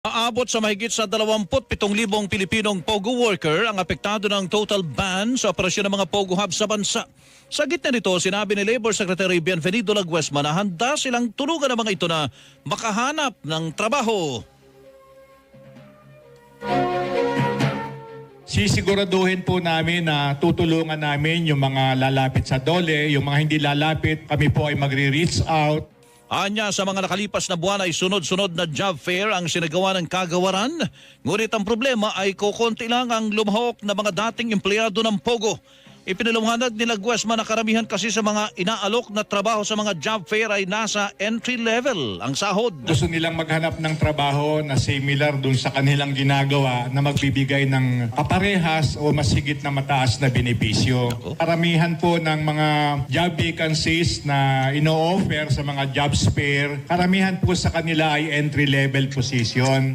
Aabot sa mahigit sa 27,000 Pilipinong POGO worker ang apektado ng total ban sa operasyon ng mga POGO hub sa bansa. Sa gitna nito, sinabi ni Labor Secretary Bienvenido Laguesma na handa silang tulungan ang mga ito na makahanap ng trabaho. Sisiguraduhin po namin na tutulungan namin yung mga lalapit sa dole, yung mga hindi lalapit, kami po ay magre-reach out. Anya sa mga nakalipas na buwan ay sunod-sunod na job fair ang sinagawa ng kagawaran. Ngunit ang problema ay kukunti lang ang lumahok na mga dating empleyado ng POGO. Ipinaliwanag nila Guesma na karamihan kasi sa mga inaalok na trabaho sa mga job fair ay nasa entry level ang sahod. Gusto nilang maghanap ng trabaho na similar dun sa kanilang ginagawa na magbibigay ng kaparehas o mas higit na mataas na benepisyo. Karamihan po ng mga job vacancies na ino-offer sa mga job fair, karamihan po sa kanila ay entry level position.